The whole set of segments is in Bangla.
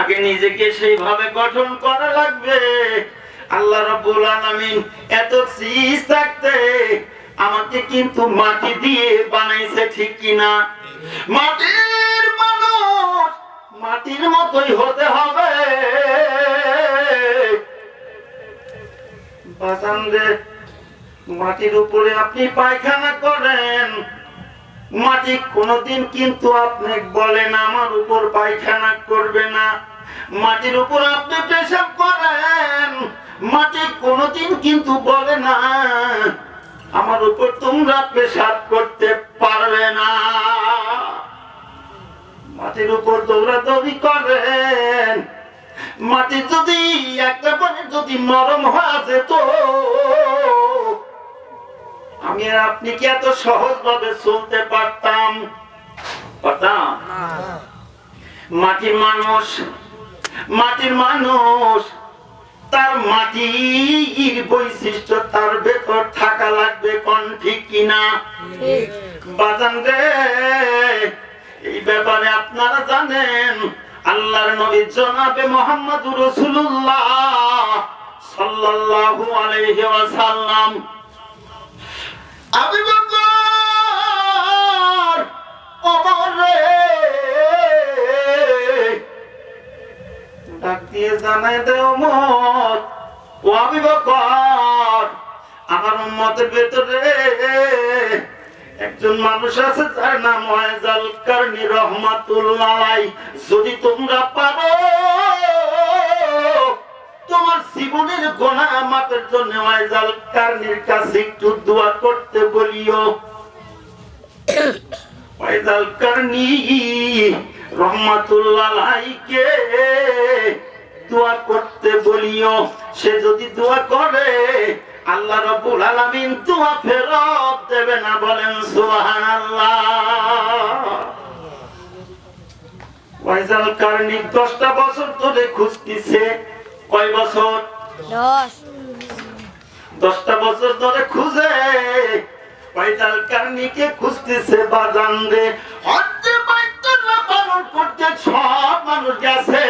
আগে নিজেকে সেইভাবে গঠন করা লাগবে। আল্লাহ রাব্বুল এত চিজ থাকতে আমাকে কিন্তু মাটি দিয়ে বানাইছে ঠিক কিনা? মাটির মানুষ মাটির মতোই হতে হবে। বাজানরে মাটির উপরে আপনি পায়খানা করেন। মাটি কোনোদিন কিন্তু আপনি বলেন আমার উপর পায়খানা করবে না। মাটির উপর আপনি পেশাব করেন, মাটি কোনোদিন কিন্তু বলে না। আমার উপর তোমরা পেশাব করতে পারবে না। মাটির উপর দৌড়াদৌড়ি করেন। মাটি যদি একটা পরে যদি নরম হয়ে যেত আমি আর আপনি কি এত সহজ ভাবে চলতে পারতাম? পারতাম? মাটির মানুষ মাটির মানুষ তার মাটির বৈশিষ্ট্য তার ভেতর থাকা লাগবে কোন ঠিক কিনা? বাজান রে এই ব্যাপারে আপনারা জানেন আল্লাহর নবী জনাবে মোহাম্মদুর রাসূলুল্লাহ সাল্লাল্লাহু আলাইহি ওয়াসাল্লাম। বকর রে। ডাক দিয়ে জানাই দে ওমর ও আবু বকর আমার উম্মতের ভেতরে। একজন মানুষ আছে তার নাম ওয়াইজাল কারনি রহমাতুল্লাহ। যদি তোমরা পারো তোমার জীবনের গোনা মাপের জন্য ওয়াইজাল কাছে একটু দোয়া করতে বলিও। ওয়াইজাল দোয়া করতে বলিও। সে যদি দোয়া করে, আল্লাহ রাব্বুল আলামিন দোয়া ফেরত দেবে না বলেন সুবহানাল্লাহ। ওয়াইজাল কারনি 10টা বছর ধরে খুঁজতেছে। কয় বছর? দশ। দশটা বছর ধরে খুঁজে। পয়তাল কারণিকে খুঁজতেছে বাজান রে। করতে সব মানুষ গেছে।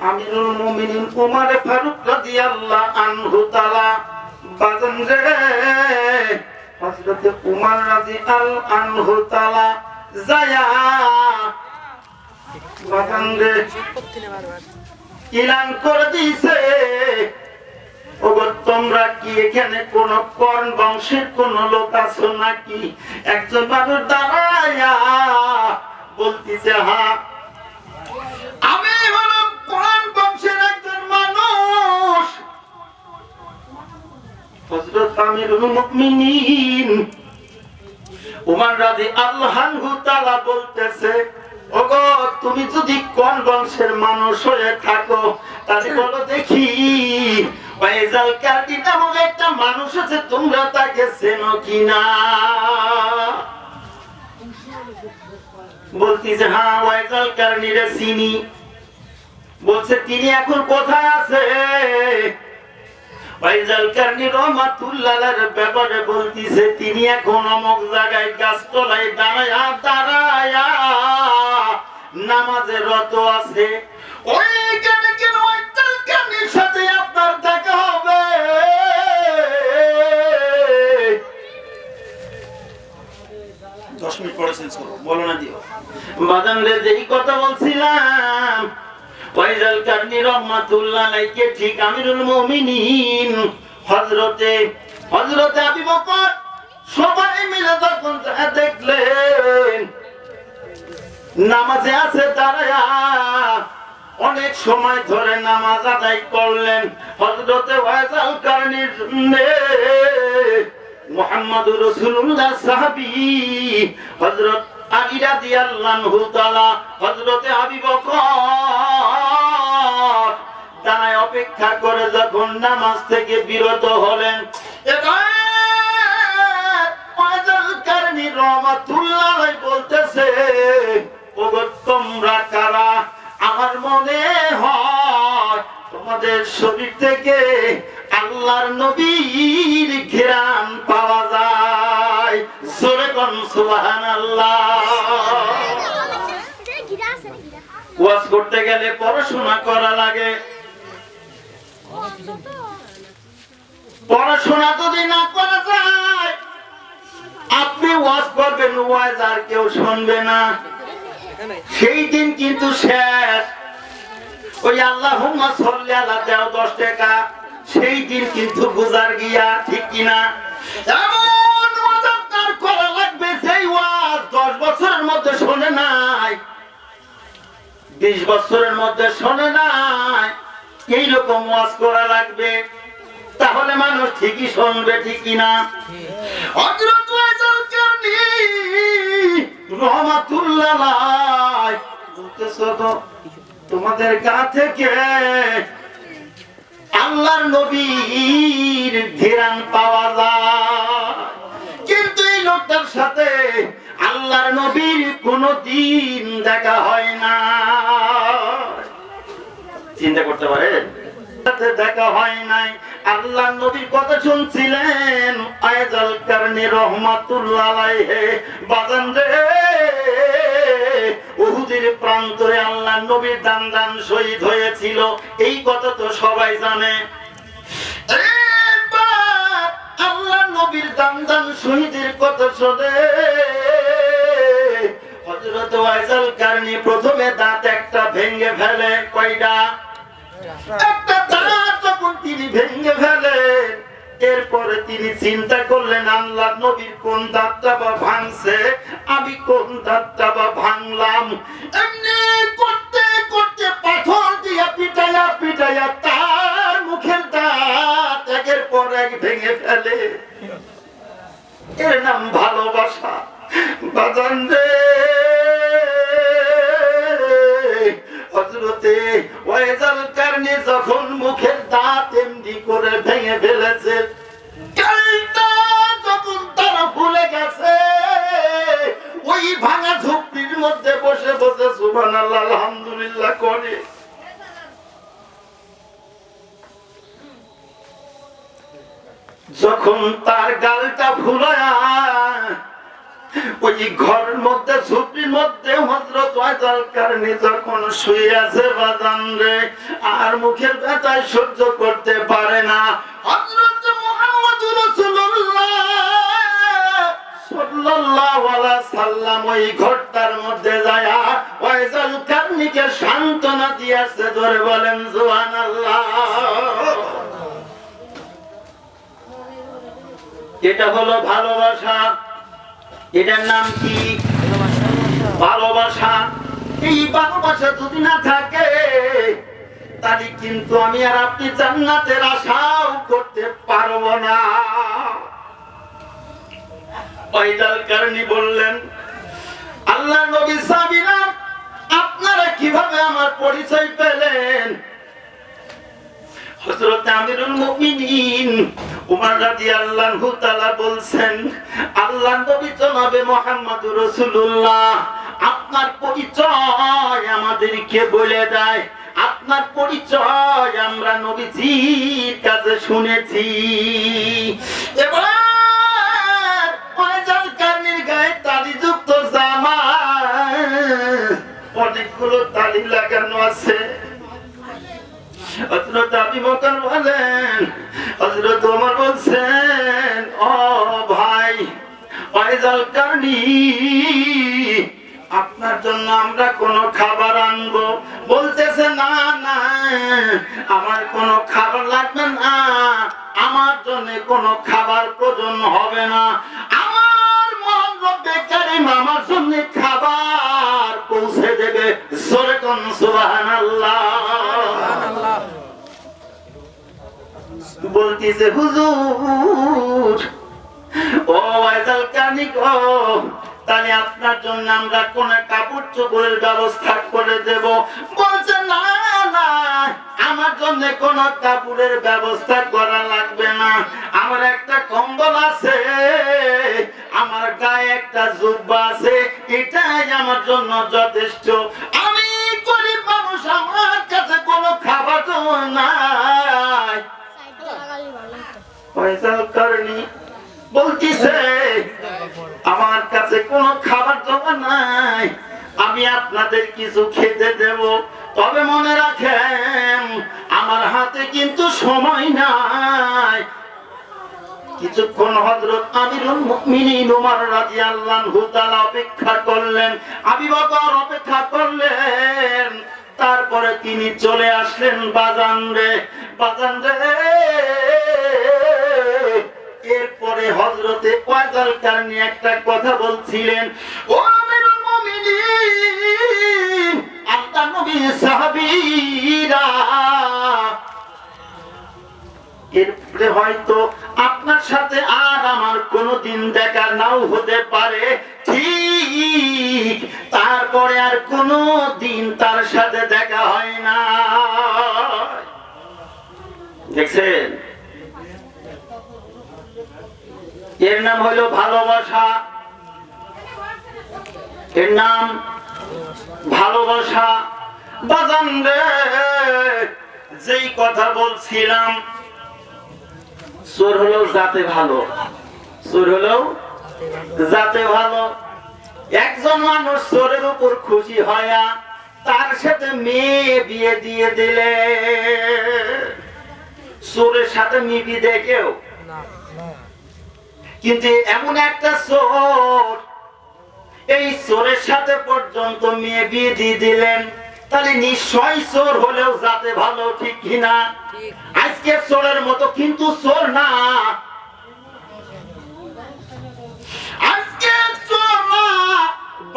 আমিরুল মুমিনিন উমর ফারুক রাদিয়াল্লাহু আনহু তাআলা বাজান রে। হযরত উমর রাদিয়াল্লাহু আনহু তাআলা যায়া বাজান রে। ইলান করে দিছে তোমরা কি এখানে কোন কর্ণ বংশের কোন লোক আছো নাকি? একজন মানুষ দাঁড়ায়া হা, আমি হলাম বংশের একজন মানুষ। মুমিনিন। উমর রাদি আল্লাহু বলতেছে তুমি যদি কোন বংশের মানুষ হয়ে থাকো, তাহলে বলো দেখি। কার্ডি নামক একটা মানুষ আছে, তোমরা তাকে চেনো কিনা? বলতিছে হ্যাঁ ওয়াইজাল চিনি। বলছে, তিনি এখন কোথায় আছে? ফাইজাল কারনি রহমাতুল্লাহর ব্যাপারে বলতিছে, তিনি এখন অমক জায়গায় গাছতলায় দাঁড়ায়া দাঁড়ায়া নামাজে রত আছে। ওই কেন ফাইজাল রহমাতুল্লাহ ঠিক আমিরুল মুমিনিন। হযরতে হযরতে আবু বকর সবাই মিলে যখন দেখলেন, নামাজে আছে দাঁড়ায়া অনেক সময় ধরে নামাজ আদায় করলেন। হযরতে ওয়াইজাল কারনির মুহাম্মদুর রাসূলুল্লাহ সাহাবী হযরত আলী রাদিয়াল্লাহু তাআলা, হযরতে আবু বকর দাঁড়ায় অপেক্ষা করে যখন নামাজ থেকে বিরত হলেন বলতেছে তোমরা কারা? আমার মনে হয় তোমাদের শরীর থেকে আল্লাহর নবীর ঘেরান পাওয়া যায়। জোরে কোন সুবহানাল্লাহ। ওয়াজ করতে গেলে পড়াশোনা করা লাগে। পড়াশোনা যদি না করা যায়। আপনি ওয়াজ করবেন, ওয়াজ আর কেউ শুনবে না। সেই দিন কিন্তু শেষ। ওই আল্লাহ সল্লি আল্লাহ দেও দশ টাকা। সেই দিন কিন্তু গুজার গিয়া, ঠিক কিনা? এমন ওয়াজ করা লাগবে সেই ওয়াজ দশ বছরের মধ্যে শোনে নাই। বিশ বছরের মধ্যে শোনে নাই। এইরকম ওয়াজ করা লাগবে। তাহলে মানুষ ঠিকই শুনবে, ঠিকই না? তোমাদের গা থেকে আল্লাহর নবীর ঘেরান পাওয়া যায়। কিন্তু এই লোকটার সাথে আল্লাহর নবীর কোনো দিন দেখা হয় না। চিন্তা করতে সাথে দেখা হয় নাই। আল্লাহ নবীর কথা শুনছিলেন আয়াজাল কারণে রহমাতুল্লাহ আলাইহি। রে, উহুদের প্রান্তরে আল্লাহ নবীর দান দান শহীদ হয়েছিল। এই কথা তো সবাই জানে। আল্লাহ নবীর দান দান শহীদের কথা শোনে। ওয়াইজাল কারণে প্রথমে দাঁত একটা ভেঙে ফেলে কয়টা এরপরে তিনি চিন্তা করলেন, আল্লাহ নবীর কোন দাঁতটা বা ভাঙছে, আমি কোন দাঁতটা বা ভাঙলাম। এমনি করতে করতে পাথর দিয়া পিটাইয়া পিটাইয়া তার মুখের দাঁত একের পর এক ভেঙে ফেলে। ভাঙা ঝুপড়ির মধ্যে বসে বসে সুবহানাল্লাহ, আলহামদুলিল্লাহ করে। যখন তার গালটা ফুলায়, ওই ঘরের মধ্যে, ঝুপড়ির মধ্যে যখন শুয়ে আছে বাদান রে, আর মুখের ব্যথায় সহ্য করতে পারে না ওই ঘরটার মধ্যে যায় ওয়াজাল কারণীকে সান্ত্বনা দিয়েছে, ধরে বলেন, সুবহানাল্লাহ। এটা হলো ভালোবাসা। এটার নাম কি? ভালোবাসা। এই ভালোবাসা যদি না থাকে, তাহলে কিন্তু আমি আর আপনি জান্নাতের আশাও করতে পারব না। পয়দাল কারণী বললেন আল্লাহ নবী সাবিরা আপনারা কীভাবে আমার পরিচয় পেলেন? হযরত আমিরুল মুমিনিন উমর রাদিয়াল্লাহু তাআলা বলছেন, আল্লাহ নবী জনাবে মুহাম্মদুর রাসূলুল্লাহ, আপনার পরিচয় আমাদেরকে বলে দেয়। আপনার পরিচয় আমরা নবীজির কাছে শুনেছি। এবার অনেকগুলো তালি লাগানো আছে। আপনার জন্য আমরা কোনো খাবার আনব। বলতেছে, না না, আমার কোনো খাবার লাগবে না। আমার জন্য কোনো খাবার প্রয়োজন হবে না। বলতেছে, হুজুর, ও কানিক তাহলে আপনার জন্য আমরা কোন কাপড় চোপড়ের ব্যবস্থা করে দেব। বলছে, না আমার একটা কম্বল আছে, আমার গায়ে একটা জুব্বা আছে, এটাই আমার জন্য যথেষ্ট। আমি গরিব মানুষ, আমার কাছে কোনো খাবার নাই। আমার কাছে কোনো খাবার জমা নাই। আমি আপনাদের কিছু খেতে দেব। তবে মনে রাখেন, আমার হাতে কিন্তু সময় নাই। কিছুক্ষণ হযরত আমিরুল অপেক্ষা করলেন। বকর অপেক্ষা করলেন। তারপরে তিনি চলে আসলেন বাজান রে বাজান রে। এরপরে হজরতে ওয়াজাল কারনি একটা কথা বলছিলেন। ও এরপরে হয়তো আপনার সাথে আর আমার কোনোদিন দেখা নাও হতে পারে। ঠিক, তারপরে আর কোনো দিন তার সাথে দেখা হয় না। দেখছেন? এর নাম হলো ভালোবাসা। এর নাম ভালোবাসা। বাজান রে যেই কথা বলছিলাম চোর হলো যাতে ভালো চোর হলো যাতে ভালো। একজন মানুষ চোরের উপর খুশি হয়া তার সাথে মেয়ে বিয়ে দিয়ে দিলে। চোরের সাথে মিবি দেখেও। কিন্তু এমন একটা চোর এই চোরের সাথে পর্যন্ত মেয়ে বিয়ে দিয়ে দিলেন। তাহলে চোর হলেও যাতে ভালো, ঠিক কিনা আজকে চোরের মতো কিন্তু চোর না।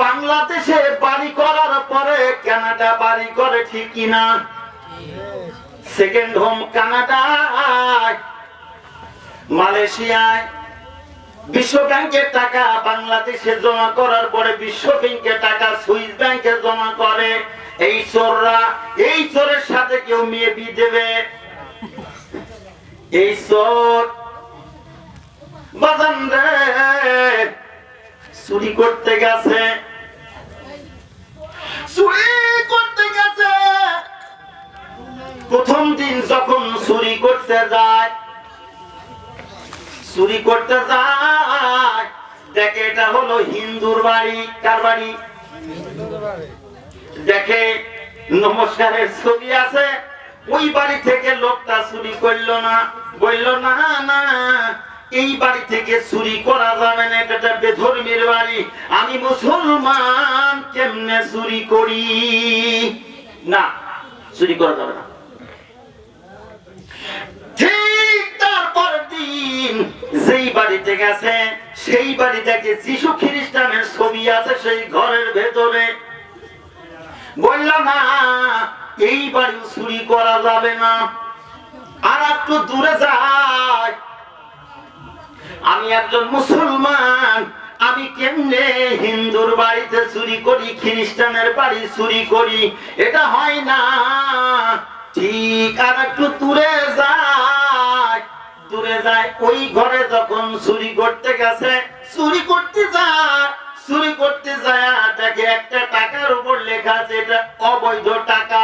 বাংলাদেশে বাড়ি করার পরে কানাডা বাড়ি করে, ঠিক কিনা সেকেন্ড হোম কানাডায়, মালয়েশিয়ায় বিশ্ব ব্যাংকে টাকা বাংলাদেশে জমা করার পরে বিশ্ব ব্যাংকে টাকা সুইস ব্যাংকে জমা করে। এই চোররা, এই চোরের সাথে কেউ মেয়ে বিয়ে দেবে? এই চোর বাজান চুরি করতে গেছে। চুরি করতে গেছে। প্রথম দিন যখন চুরি করতে যায়, চুরি করতে যায় দেখে এটা হলো হিন্দুর বাড়ি। কার বাড়ি? দেখে, নমস্কারের ছবি আছে। ওই বাড়ি থেকে লোকটা চুরি করল না। বলল, না না, এই বাড়ি থেকে চুরি করা যাবে না, এটা বেধর্মীর বাড়ি। আমি মুসলমান, কেমনে চুরি করি? না, চুরি করা যাবে না। যেই বাড়িতে গেছে, সেই যিশু খ্রিস্টানের ছবি আছে সেই ঘরের ভেতরে। বলল না এই বাড়ি চুরি করা যাবে না। আর একটু দূরে যায় আমি একজন মুসলমান, আমি কেমনে হিন্দুর বাড়িতে চুরি করি, খ্রিস্টানের বাড়ি চুরি করি? এটা হয় না। ঠিক, আর একটু দূরে যায় দূরে যায়, ওই ঘরে যখন চুরি করতে গেছে, চুরি করতে যায়, চুরি করতে যায়, দেখে একটা টাকার উপর লেখা আছে, এটা অবৈধ টাকা।